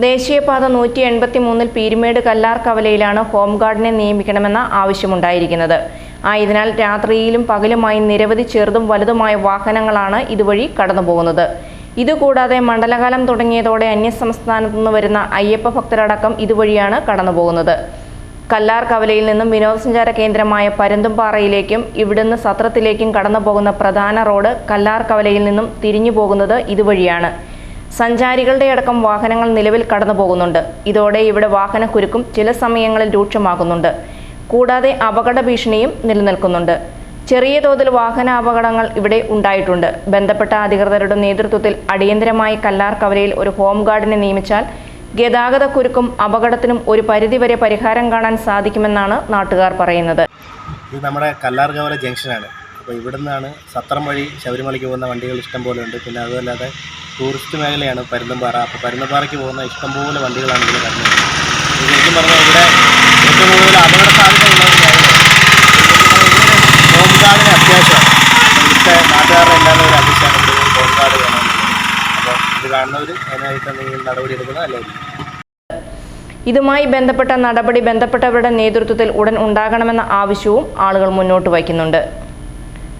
ദേശീയപാത നൂറ്റി എൺപത്തി മൂന്നിൽ പീരുമേട് കല്ലാർ കവലയിലാണ് ഹോംഗാർഡിനെ നിയമിക്കണമെന്ന ആവശ്യമുണ്ടായിരിക്കുന്നത്. ആയതിനാൽ രാത്രിയിലും പകലുമായി നിരവധി ചെറുതും വലുതുമായ വാഹനങ്ങളാണ് ഇതുവഴി കടന്നുപോകുന്നത്. ഇതുകൂടാതെ മണ്ഡലകാലം തുടങ്ങിയതോടെ അന്യസംസ്ഥാനത്തു നിന്ന് വരുന്ന അയ്യപ്പ ഭക്തരടക്കം ഇതുവഴിയാണ് കടന്നുപോകുന്നത്. കല്ലാർ കവലയിൽ നിന്നും വിനോദസഞ്ചാര കേന്ദ്രമായ പരുന്തുംപാറയിലേക്കും ഇവിടുന്ന് സത്രത്തിലേക്കും കടന്നു പോകുന്ന പ്രധാന റോഡ് കല്ലാർ കവലയിൽ നിന്നും തിരിഞ്ഞു പോകുന്നത് ഇതുവഴിയാണ്. സഞ്ചാരികളുടെ അടക്കം വാഹനങ്ങൾ നിലവിൽ കടന്നു പോകുന്നുണ്ട്. ഇതോടെ ഇവിടെ വാഹനക്കുരുക്കും ചില സമയങ്ങളിൽ രൂക്ഷമാകുന്നുണ്ട്. കൂടാതെ അപകട ഭീഷണിയും നിലനിൽക്കുന്നുണ്ട്. ചെറിയ തോതിൽ വാഹന അപകടങ്ങൾ ഇവിടെ ഉണ്ടായിട്ടുണ്ട്. ബന്ധപ്പെട്ട അധികൃതരുടെ നേതൃത്വത്തിൽ അടിയന്തരമായി കല്ലാർ കവലയിൽ ഒരു ഹോം ഗാർഡിനെ നിയമിച്ചാൽ ഗതാഗതക്കുരുക്കും അപകടത്തിനും ഒരു പരിധിവരെ പരിഹാരം കാണാൻ സാധിക്കുമെന്നാണ് നാട്ടുകാർ പറയുന്നത്. ഇത് നമ്മുടെ കല്ലാർ കവല ജംഗ്ഷനാണ്. അപ്പോൾ ഇവിടെ നിന്നാണ് സത്രം വഴി ശബരിമലയ്ക്ക് പോകുന്ന വണ്ടികൾ ഇഷ്ടം പോലെ ഉണ്ട്. പിന്നെ അതുമല്ലാതെ ടൂറിസ്റ്റ് മേഖലയാണ് പരുന്തമ്പാറ അപ്പോൾ പരുന്തമ്പാറയ്ക്ക് പോകുന്ന ഇഷ്ടംപോലെ വണ്ടികളാണ് ഇതിൽ വരുന്നത്. ശരിക്കും പറഞ്ഞാൽ ഇവിടെ ഏറ്റവും കൂടുതൽ അപകട ഒരു മേഖലയാണ്. അത്യാവശ്യമാണ് ഇവിടുത്തെ നാട്ടുകാരുടെ എല്ലാവരും ഒരു അഭിപ്രായം ഇവിടെ അപ്പോൾ ഇത് കാണുന്നവർ അതിനായിട്ട് എന്തെങ്കിലും നടപടി എടുക്കുന്നത് ഇതുമായി ബന്ധപ്പെട്ട നടപടി ബന്ധപ്പെട്ടവരുടെ നേതൃത്വത്തിൽ ഉടൻ ഉണ്ടാകണമെന്ന ആവശ്യവും ആളുകൾ മുന്നോട്ട് വയ്ക്കുന്നുണ്ട്.